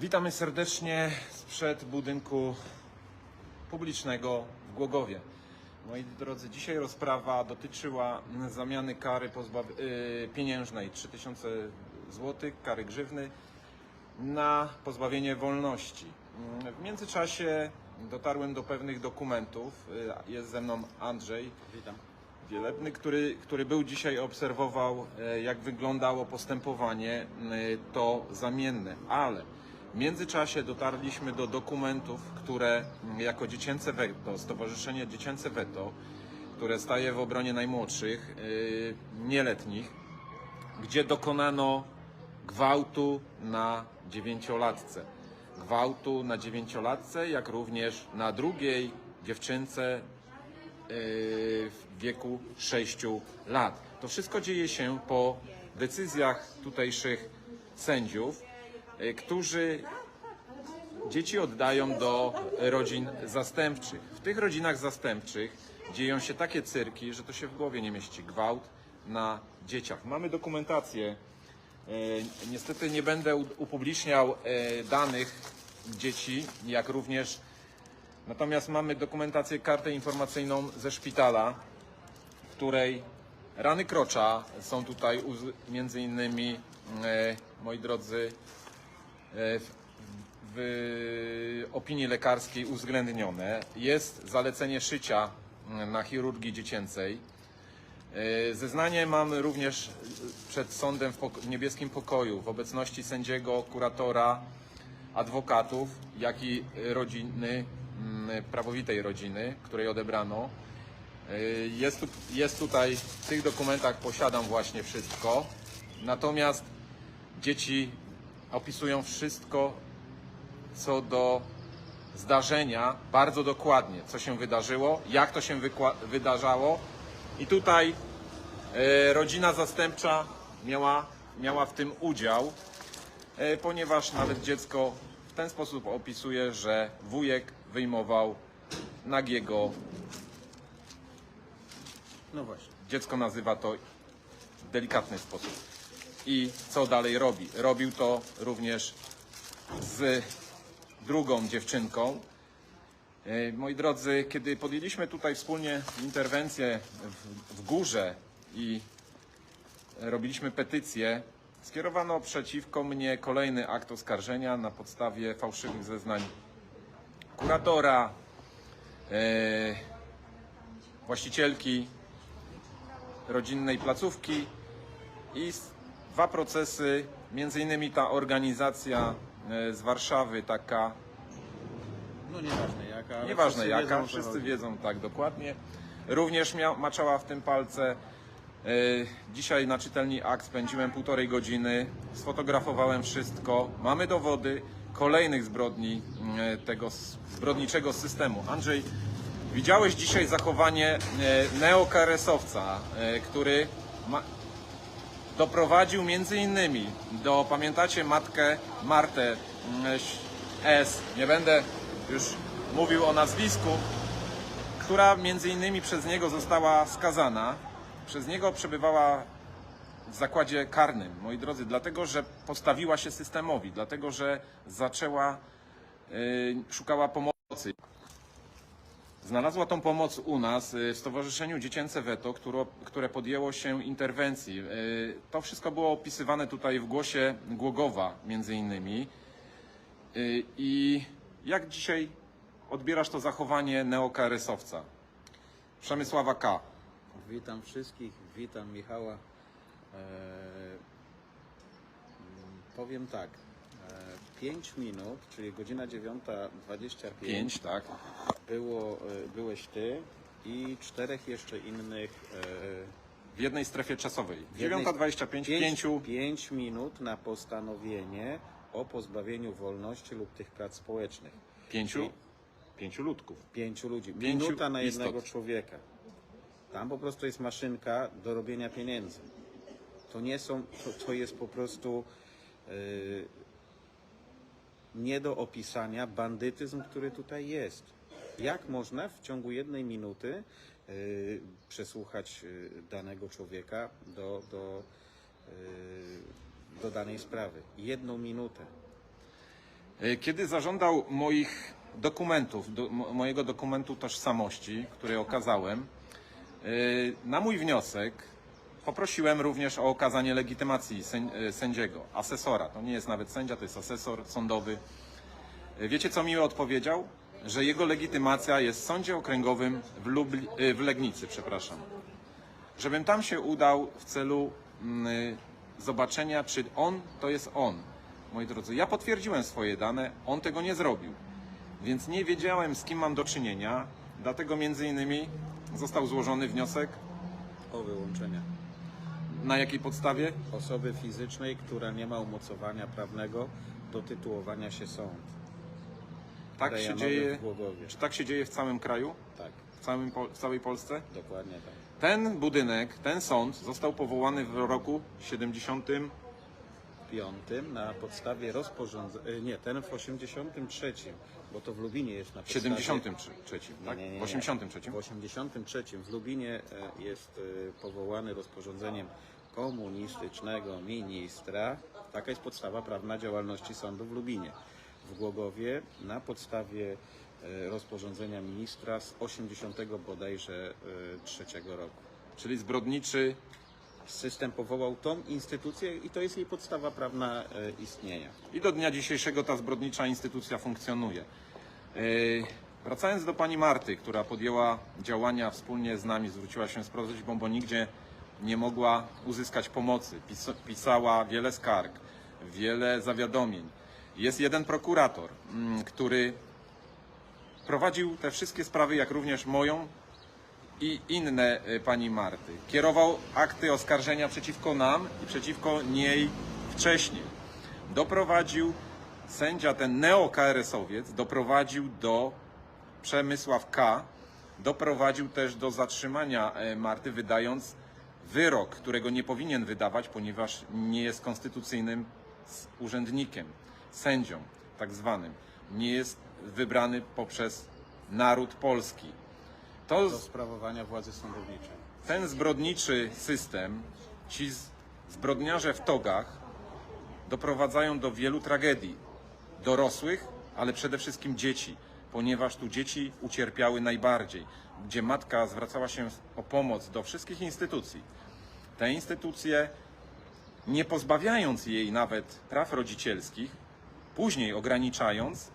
Witamy serdecznie sprzed budynku publicznego w Głogowie. Moi drodzy, dzisiaj rozprawa dotyczyła zamiany kary pozbaw- y, pieniężnej 3000 zł, kary grzywny na pozbawienie wolności. Mm, W międzyczasie dotarłem do pewnych dokumentów. Y, Jest ze mną Andrzej Witam. Wielebny, który, który był dzisiaj, obserwował, e, jak wyglądało postępowanie to zamienne, ale w międzyczasie dotarliśmy do dokumentów, które jako Dziecięce Weto, Stowarzyszenie Dziecięce Weto, które staje w obronie najmłodszych, e, nieletnich, gdzie dokonano gwałtu na dziewięciolatce. Gwałtu na dziewięciolatce, jak również na drugiej dziewczynce w wieku 6 lat. To wszystko dzieje się po decyzjach tutejszych sędziów, y, którzy dzieci oddają do rodzin zastępczych. W tych rodzinach zastępczych dzieją się takie cyrki, że to się w głowie nie mieści. Gwałt na dzieciach. Mamy dokumentację. E, Niestety nie będę upubliczniał e, danych dzieci, jak również Natomiast mamy dokumentację, kartę informacyjną ze szpitala, w której rany krocza są tutaj między innymi, moi drodzy, w, w opinii lekarskiej uwzględnione. Jest zalecenie szycia mm, na chirurgii dziecięcej. E, Zeznanie mamy również przed sądem w, niebieskim pokoju w obecności sędziego, kuratora, adwokatów, jak i rodziny, mm, prawowitej rodziny, której odebrano. Y, Jest, tu, jest tutaj, w tych dokumentach posiadam właśnie wszystko. Natomiast dzieci opisują wszystko co do zdarzenia bardzo dokładnie, co się wydarzyło, jak to się wydarzało. I tutaj e, rodzina zastępcza miała, miała w tym udział, e, ponieważ nawet dziecko w ten sposób opisuje, że wujek wyjmował nagiego. No właśnie. Dziecko nazywa to w delikatny sposób. I co dalej robi? Robił to również z drugą dziewczynką. E, Moi drodzy, kiedy podjęliśmy tutaj wspólnie interwencję w, w górze i robiliśmy petycję, skierowano przeciwko mnie kolejny akt oskarżenia na podstawie fałszywych zeznań kuratora, e, właścicielki rodzinnej placówki i dwa procesy, między innymi ta organizacja e, z Warszawy, taka No nieważne jaka. Nieważne wszyscy jaka, wiedzą, wszyscy wiedzą tak dokładnie. Również mia, maczała w tym palce. E, Dzisiaj na czytelni akt spędziłem półtorej godziny, sfotografowałem wszystko. Mamy dowody kolejnych zbrodni e, tego zbrodniczego systemu. Andrzej, widziałeś dzisiaj zachowanie neokaresowca, który ma, doprowadził między innymi do, pamiętacie matkę Martę mm, S, nie będę już mówił o nazwisku, która między innymi przez niego została skazana, przez niego przebywała w zakładzie karnym, moi drodzy, dlatego, że postawiła się systemowi, dlatego, że zaczęła, y, szukała pomocy. Znalazła tą pomoc u nas y, w Stowarzyszeniu Dziecięce Weto, które, podjęło się interwencji. Y, To wszystko było opisywane tutaj w głosie Głogowa między innymi. Y, I jak dzisiaj odbierasz to zachowanie neokarysowca? Przemysława K. Witam wszystkich, witam Michała. E, mm, powiem tak. 5 minut, czyli godzina 9.25 5, tak? było, e, byłeś ty i czterech jeszcze innych. E, W jednej strefie czasowej. w jednej- 9.25, pięć- 5. pięć minut na postanowienie o pozbawieniu wolności lub tych prac społecznych. Pięciu, pięciu ludków. Pięciu ludzi. Pięciu Minuta na istot. jednego człowieka. Tam po prostu jest maszynka do robienia pieniędzy. To nie są, to, to jest po prostu yy, nie do opisania bandytyzm, który tutaj jest. Jak można w ciągu jednej minuty yy, przesłuchać yy, danego człowieka do, do, yy, do danej sprawy? Jedną minutę. E, Kiedy zażądał moich dokumentów, do, mo- mojego dokumentu tożsamości, który okazałem, e, na mój wniosek poprosiłem również o okazanie legitymacji e, sędziego, asesora. To nie jest nawet sędzia, to jest asesor sądowy. E, Wiecie, co mi odpowiedział? Że jego legitymacja jest w sądzie okręgowym w, Lubli, e, w Legnicy, przepraszam. Żebym tam się udał w celu mm, zobaczenia, czy on to jest on. Moi drodzy, ja potwierdziłem swoje dane, on tego nie zrobił. Więc nie wiedziałem, z kim mam do czynienia, dlatego między innymi został złożony wniosek O wyłączenia. Na jakiej podstawie? Osoby fizycznej, która nie ma umocowania prawnego do tytułowania się sąd. Tak się Rejanowy dzieje. w Głogowie. Czy tak się dzieje w całym kraju? Tak, W, całym, Pol- w całej Polsce? dokładnie tak. Ten budynek, ten sąd został powołany w roku 70. Piątym na podstawie rozporządzenia, nie, ten w 83, bo to w Lubinie jest na podstawie... 73, tak? Nie, nie, nie, W nie. 83. W 83 w Lubinie e, jest e, powołany rozporządzeniem komunistycznego ministra. Taka jest podstawa prawna działalności sądu w Lubinie. W Głogowie na podstawie e, rozporządzenia ministra z 80 bodajże trzeciego roku. Czyli zbrodniczy System powołał tą instytucję i to jest jej podstawa prawna e, istnienia. I do dnia dzisiejszego ta zbrodnicza instytucja funkcjonuje. Yy, Wracając do pani Marty, która podjęła działania wspólnie z nami, zwróciła się z prośbą, bo nigdzie nie mogła uzyskać pomocy. Pis- Pisała wiele skarg, wiele zawiadomień. Jest jeden prokurator, mm, który prowadził te wszystkie sprawy, jak również moją i inne y, pani Marty. Kierował akty oskarżenia przeciwko nam i przeciwko niej wcześniej. Doprowadził, sędzia ten neo-KRS-owiec doprowadził do Przemysław K. doprowadził też do zatrzymania e, Marty, wydając wyrok, którego nie powinien wydawać, ponieważ nie jest konstytucyjnym urzędnikiem, sędzią tak zwanym. Nie jest wybrany poprzez naród polski. To Do sprawowania władzy sądowniczej. ten zbrodniczy system, ci zbrodniarze w togach doprowadzają do wielu tragedii. Dorosłych, ale przede wszystkim dzieci, ponieważ tu dzieci ucierpiały najbardziej, gdzie matka zwracała się o pomoc do wszystkich instytucji. Te instytucje, nie pozbawiając jej nawet praw rodzicielskich, później ograniczając,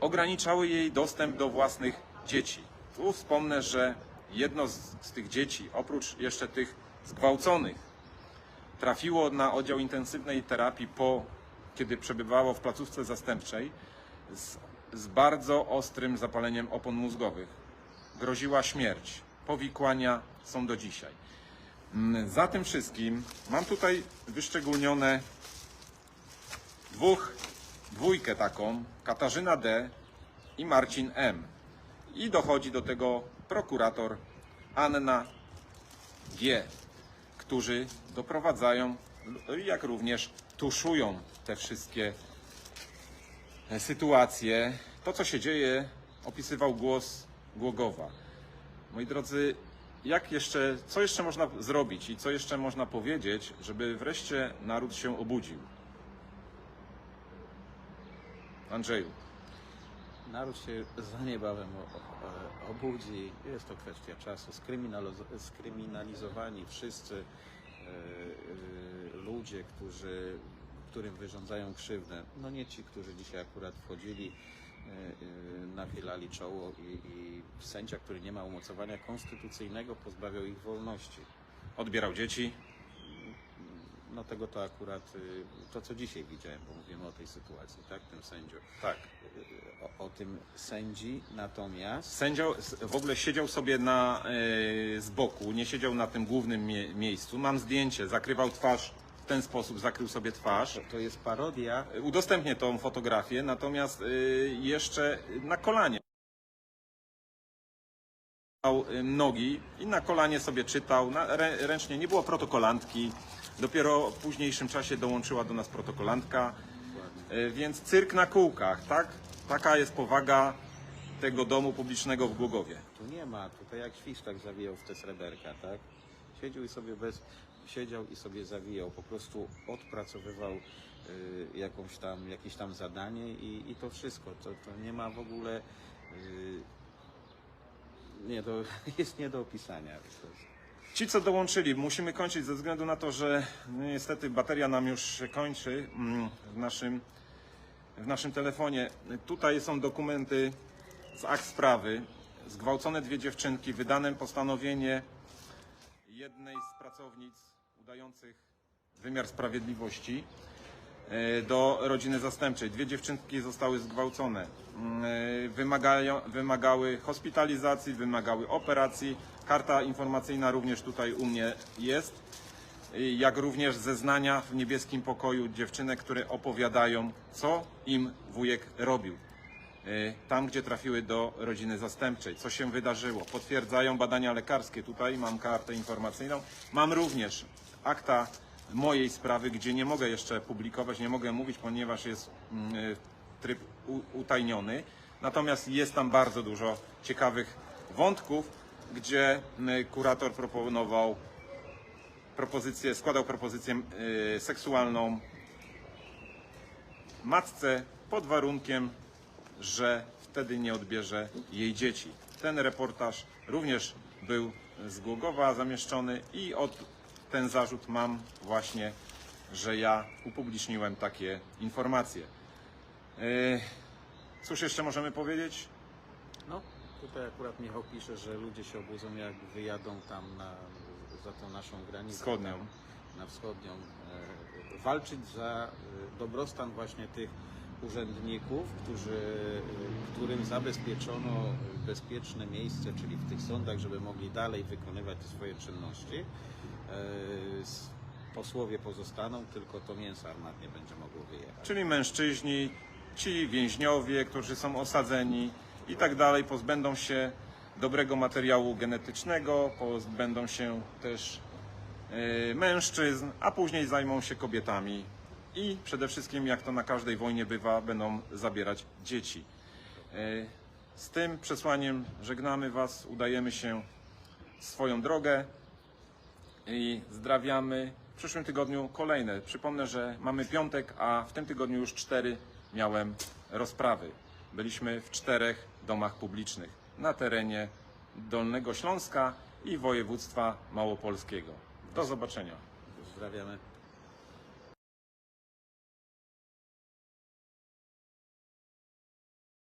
ograniczały jej dostęp do własnych dzieci. Tu wspomnę, że jedno z, z tych dzieci, oprócz jeszcze tych zgwałconych, trafiło na oddział intensywnej terapii po, kiedy przebywało w placówce zastępczej z, z bardzo ostrym zapaleniem opon mózgowych. Groziła śmierć. Powikłania są do dzisiaj. Mm, Za tym wszystkim mam tutaj wyszczególnione dwóch, dwójkę taką, Katarzyna D. i Marcin M. I dochodzi do tego prokurator Anna G., którzy doprowadzają, jak również tuszują te wszystkie sytuacje. To, co się dzieje, opisywał głos Głogowa. Moi drodzy, jak jeszcze, co jeszcze można zrobić i co jeszcze można powiedzieć, żeby wreszcie naród się obudził? Andrzeju. Naród się za niebawem obudzi. Jest to kwestia czasu. Skryminalizo- skryminalizowani wszyscy e, e, ludzie, którzy, którym wyrządzają krzywdę. No nie ci, którzy dzisiaj akurat wchodzili, e, nachylali czoło i, i sędzia, który nie ma umocowania konstytucyjnego, pozbawiał ich wolności. Odbierał dzieci. No tego to akurat, y, to co dzisiaj widziałem, bo mówimy o tej sytuacji, tak, tym sędziu. Tak. Y, O, o tym sędzi, natomiast Sędzia w ogóle siedział sobie na, e, z boku, nie siedział na tym głównym mie- miejscu. Mam zdjęcie, zakrywał twarz w ten sposób, zakrył sobie twarz. to, jest parodia Udostępnię tą fotografię, natomiast e, jeszcze na kolanie. Nogi i na kolanie sobie czytał, na, rę, ręcznie, nie było protokolantki. Dopiero w późniejszym czasie dołączyła do nas protokolantka. E, Więc cyrk na kółkach, tak? Taka jest powaga tego domu publicznego w Głogowie. Tu nie ma, tutaj jak świstak zawijał w te sreberka, tak? Siedział i sobie bez, siedział i sobie zawijał, po prostu odpracowywał y, jakąś tam, jakieś tam zadanie i, i to wszystko. To, to nie ma w ogóle. y, Nie, to jest nie do opisania. Ci, co dołączyli, musimy kończyć ze względu na to, że no, niestety bateria nam już się kończy mm, w naszym, w naszym telefonie. Tutaj są dokumenty z akt sprawy. Zgwałcone dwie dziewczynki, wydane postanowienie jednej z pracownic udających wymiar sprawiedliwości do rodziny zastępczej. Dwie dziewczynki zostały zgwałcone. Mm, e, Wymagają, wymagały hospitalizacji, wymagały operacji. Karta informacyjna również tutaj u mnie jest. E, Jak również zeznania w niebieskim pokoju dziewczynek, które opowiadają, co im wujek robił. E, Tam, gdzie trafiły do rodziny zastępczej, co się wydarzyło. Potwierdzają badania lekarskie. Tutaj mam kartę informacyjną. Mam również akta mojej sprawy, gdzie nie mogę jeszcze publikować, nie mogę mówić, ponieważ jest mm, e, tryb utajniony. Natomiast jest tam bardzo dużo ciekawych wątków, gdzie mm, kurator proponował propozycję, składał propozycję e, seksualną matce pod warunkiem, że wtedy nie odbierze jej dzieci. Ten reportaż również był z Głogowa zamieszczony i od ten zarzut mam właśnie, że ja upubliczniłem takie informacje. Yy, Cóż jeszcze możemy powiedzieć? No, tutaj akurat Michał pisze, że ludzie się obudzą, jak wyjadą tam na, za tą naszą granicę. Wschodnią. Tam, na wschodnią. E, walczyć za e, dobrostan właśnie tych urzędników, którzy, e, którym zabezpieczono bezpieczne miejsce, czyli w tych sądach, żeby mogli dalej wykonywać te swoje czynności. E, Posłowie pozostaną, tylko to mięso armatnie będzie mogło wyjechać. Czyli mężczyźni, ci więźniowie, którzy są osadzeni i tak dalej, pozbędą się dobrego materiału genetycznego, pozbędą się też e, mężczyzn, a później zajmą się kobietami i przede wszystkim, jak to na każdej wojnie bywa, będą zabierać dzieci. E, Z tym przesłaniem żegnamy Was, udajemy się swoją drogę i zdrawiamy. W przyszłym tygodniu kolejne. Przypomnę, że mamy piątek, a w tym tygodniu już cztery miałem rozprawy. Byliśmy w czterech domach publicznych na terenie Dolnego Śląska i województwa małopolskiego. Do zobaczenia. Pozdrawiamy.